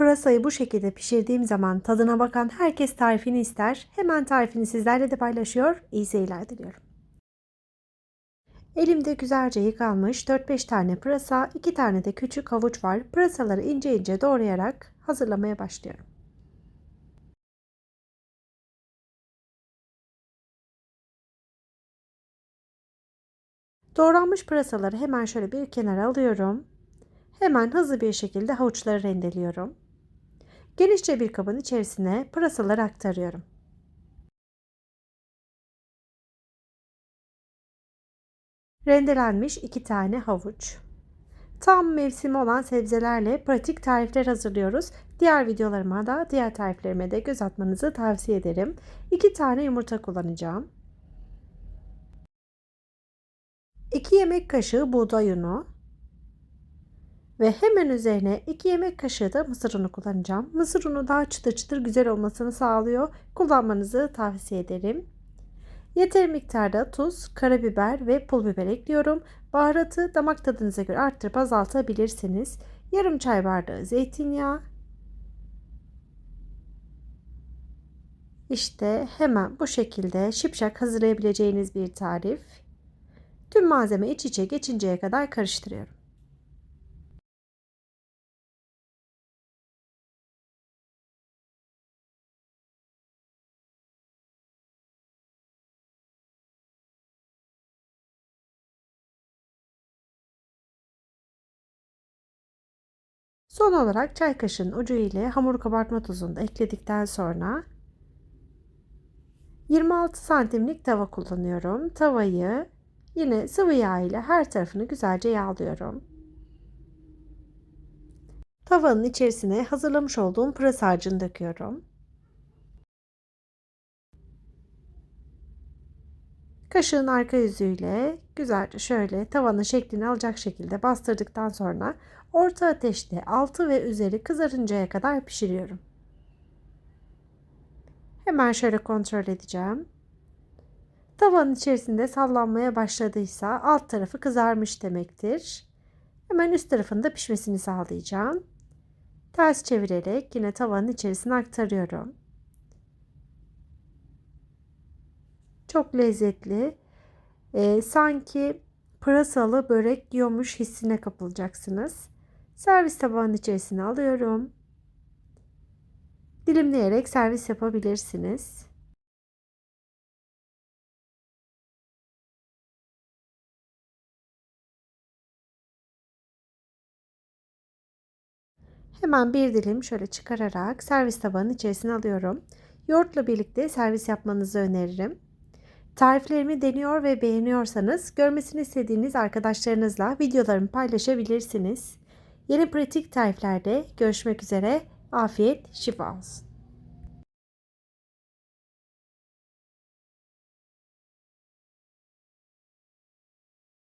Pırasayı bu şekilde pişirdiğim zaman tadına bakan herkes tarifini ister. Hemen tarifini sizlerle de paylaşıyor. İyi seyirler diliyorum. Elimde güzelce yıkanmış 4-5 tane pırasa, 2 tane de küçük havuç var. Pırasaları ince ince doğrayarak hazırlamaya başlıyorum. Doğranmış pırasaları hemen şöyle bir kenara alıyorum. Hemen hızlı bir şekilde havuçları rendeliyorum. Genişçe bir kabın içerisine pırasaları aktarıyorum. Rendelenmiş 2 tane havuç. Tam mevsimi olan sebzelerle pratik tarifler hazırlıyoruz. Diğer videolarıma da diğer tariflerime de göz atmanızı tavsiye ederim. 2 tane yumurta kullanacağım. 2 yemek kaşığı buğday unu ve hemen üzerine 2 yemek kaşığı da mısır unu kullanacağım. Mısır unu daha çıtır çıtır güzel olmasını sağlıyor. Kullanmanızı tavsiye ederim. Yeter miktarda tuz, karabiber ve pul biber ekliyorum. Baharatı damak tadınıza göre arttırıp azaltabilirsiniz. Yarım çay bardağı zeytinyağı. İşte hemen bu şekilde şipşak hazırlayabileceğiniz bir tarif. Tüm malzeme iç içe geçinceye kadar karıştırıyorum. Son olarak çay kaşığının ucu ile hamur kabartma tozunu da ekledikten sonra 26 santimlik tava kullanıyorum. Tavayı yine sıvı yağ ile her tarafını güzelce yağlıyorum. Tavanın içerisine hazırlamış olduğum pırasa harcını döküyorum. Kaşığın arka yüzüyle güzelce şöyle tavanın şeklini alacak şekilde bastırdıktan sonra orta ateşte altı ve üzeri kızarıncaya kadar pişiriyorum. Hemen şöyle kontrol edeceğim. Tavanın içerisinde sallanmaya başladıysa alt tarafı kızarmış demektir. Hemen üst tarafında pişmesini sağlayacağım. Ters çevirerek yine tavanın içerisine aktarıyorum. Çok lezzetli. Ee, sanki pırasalı börek yiyormuş hissine kapılacaksınız. Servis tabağının içerisine alıyorum. Dilimleyerek servis yapabilirsiniz. Hemen bir dilim şöyle çıkararak servis tabağının içerisine alıyorum. Yoğurtla birlikte servis yapmanızı öneririm. Tariflerimi deniyor ve beğeniyorsanız görmesini istediğiniz arkadaşlarınızla videolarımı paylaşabilirsiniz. Yeni pratik tariflerde görüşmek üzere. Afiyet, şifa olsun.